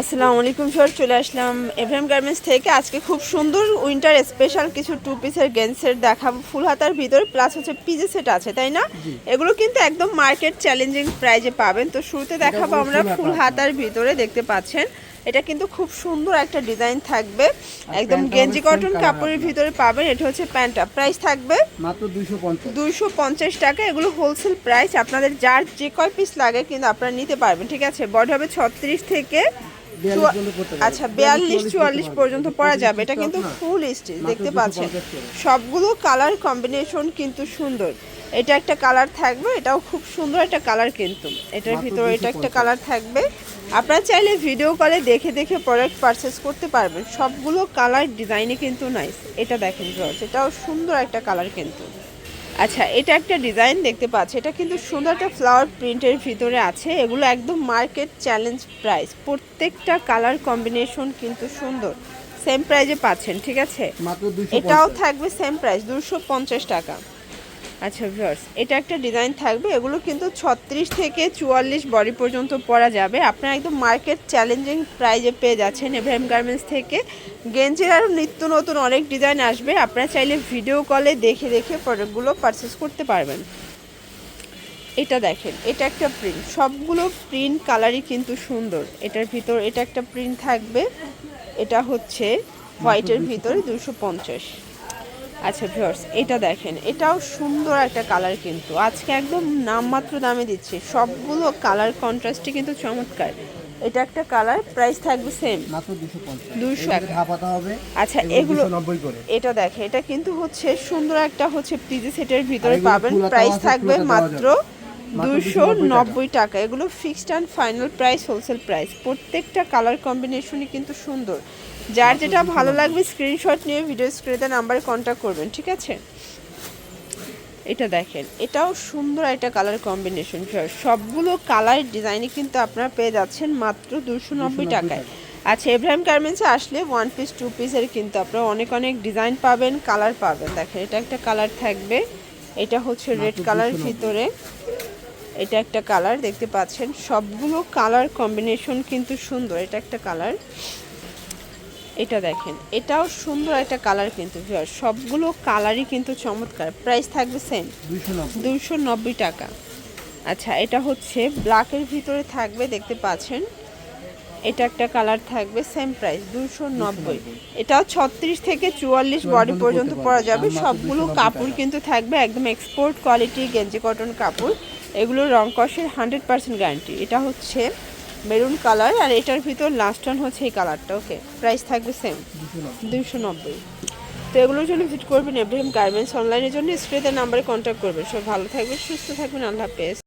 আসসালামু আলাইকুম স্যার চলে আসলাম এভএম গার্মেন্টস থেকে। আজকে খুব সুন্দর উইন্টার স্পেশাল কিছু টু পিসের গেন্সের সেট দেখাবো। ফুল হাতার ভিতরে প্লাস হচ্ছে পিজে সেট আছে তাই না? এগুলো কিন্তু একদম মার্কেট চ্যালেঞ্জিং প্রাইজে পাবেন। তো শুরুতে দেখাবো আমরা ফুল হাতার ভিতরে দেখতে পাচ্ছেন। এটা কিন্তু খুব সুন্দর একটা ডিজাইন থাকবে। একদম গেঞ্জি কটন কাপড়ের ভিতরে পাবেন এটা হচ্ছে প্যান্টটা। প্রাইস থাকবে মাত্র দুইশো পঞ্চাশ। টাকা এগুলো হোলসেল প্রাইস আপনাদের যার যে কয় পিস লাগে কিন্তু আপনারা নিতে পারবেন ঠিক আছে? বডি হবে ছত্রিশ থেকে। আচ্ছা বিয়াল্লিশ চুয়াল্লিশ চুয়াল্লিশ পর্যন্ত পরা যাবে। এটা কিন্তু ফুল স্টিচ দেখতে পাচ্ছেন। সবগুলো কালার কম্বিনেশন কিন্তু সুন্দর। এটা একটা কালার থাকবে এটাও খুব সুন্দর একটা কালার কিন্তু। এটার ভিতরে এটা একটা কালার থাকবে। আপনারা চাইলে ভিডিও কলে দেখে দেখে প্রোডাক্ট পারচেস করতে পারবেন। সবগুলো কালার ডিজাইনে কিন্তু নাইস এটা দেখেন ভিউয়ার্স এটাও সুন্দর একটা কালার কিন্তু। আচ্ছা এটা একটা ডিজাইন দেখতে পাচ্ছি। এটা কিন্তু সুন্দর একটা ফ্লাওয়ার প্রিন্টের ভিতরে আছে। এগুলো একদম মার্কেট চ্যালেঞ্জ প্রাইস প্রত্যেকটা কালার কম্বিনেশন কিন্তু সুন্দর। সেম প্রাইজে পাচ্ছেন ঠিক আছে? এটাও থাকবে সেম প্রাইস দুশো পঞ্চাশ টাকা। আচ্ছা ভিউয়ার্স এটা একটা ডিজাইন থাকবে, এগুলো কিন্তু ছত্রিশ থেকে চুয়াল্লিশ বডি পর্যন্ত পরা যাবে। আপনারা একদম মার্কেট চ্যালেঞ্জিং প্রাইজে পেয়ে যাচ্ছেন এভএম গার্মেন্টস থেকে। গেঞ্জের আরও নিত্য নতুন অনেক ডিজাইন আসবে, আপনারা চাইলে ভিডিও কলে দেখে দেখে প্রোডাক্টগুলো পারচেস করতে পারবেন। এটা দেখেন, এটা একটা প্রিন্ট সবগুলো প্রিন্ট কালারই কিন্তু সুন্দর। এটার ভিতর, এটা একটা প্রিন্ট থাকবে, এটা হচ্ছে হোয়াইটের ভিতরে দুশো পঞ্চাশ। আচ্ছা ভিউয়ার্স এটা দেখেন এটাও সুন্দর একটা কালার কিন্তু। আজকে একদম নামমাত্র দামে দিচ্ছে। সবগুলো কালার কন্ট্রাস্টই কিন্তু চমৎকার। এটা একটা কালার প্রাইস থাকবে সেম মাত্র দুশো পঞ্চাশ। 200 টাকা। ধাপাতা হবে আচ্ছা এগুলো নব্বই করে। এটা দেখে এটা কিন্তু হচ্ছে সুন্দর একটা হচ্ছে পিজি সেটের ভিতরে পাবেন। প্রাইস থাকবে মাত্র দুশো নব্বই টাকা। এগুলো fixed and final price wholesale price প্রত্যেকটা কালার কম্বিনেশনই কিন্তু সুন্দর। যার যেটা ভালো লাগবে স্ক্রিনশট নিয়ে ভিডিও স্ক্রিনে নাম্বারে কন্ট্যাক্ট করবেন ঠিক আছে? এটা দেখেন এটাও সুন্দর একটা কালার কম্বিনেশন সবগুলো কালার ডিজাইনে কিন্তু আপনারা পেয়ে যাচ্ছেন মাত্র দুশো নব্বই টাকায়। আচ্ছা এব্রাহিম গার্মেন্টসে আসলে ওয়ান পিস টু পিসের কিন্তু আপনারা অনেক অনেক ডিজাইন পাবেন কালার পাবেন। দেখেন এটা একটা কালার থাকবে। এটা হচ্ছে রেড কালার ভিতরে। এটা একটা কালার দেখতে পাচ্ছেন। সবগুলো কালার কম্বিনেশন কিন্তু সুন্দর এটা একটা কালার। এটা দেখেন এটাও সুন্দর একটা কালার কিন্তু সবগুলো কালারই কিন্তু চমৎকার। প্রাইস থাকবে সেম দুইশো টাকা। আচ্ছা এটা হচ্ছে ব্ল্যাকের ভিতরে থাকবে দেখতে পাচ্ছেন। এটা একটা কালার থাকবে সেম প্রাইস দুশো নব্বই। এটাও ছত্রিশ থেকে চুয়াল্লিশ বডি পর্যন্ত পরা যাবে। সবগুলো কাপড় কিন্তু থাকবে, একদম এক্সপোর্ট কোয়ালিটি গেঞ্জি কটন কাপড়। এগুলো রং কষের হান্ড্রেড পার্সেন্ট গ্যারান্টি এটা হচ্ছে মেরুন কালার আর এটার ভিতর লাস্ট ওয়ান হচ্ছে এই কালারটা ওকে প্রাইস থাকবে সেম দুশো নব্বই। তো এগুলোর জন্য ভিজিট করবেন এব্রাহিম গার্মেন্টস অনলাইনের জন্য স্ক্রিনের নাম্বারে কন্ট্যাক্ট করবেন। সব ভালো থাকবেন, সুস্থ থাকবেন, আল্লাহ হাফেজ।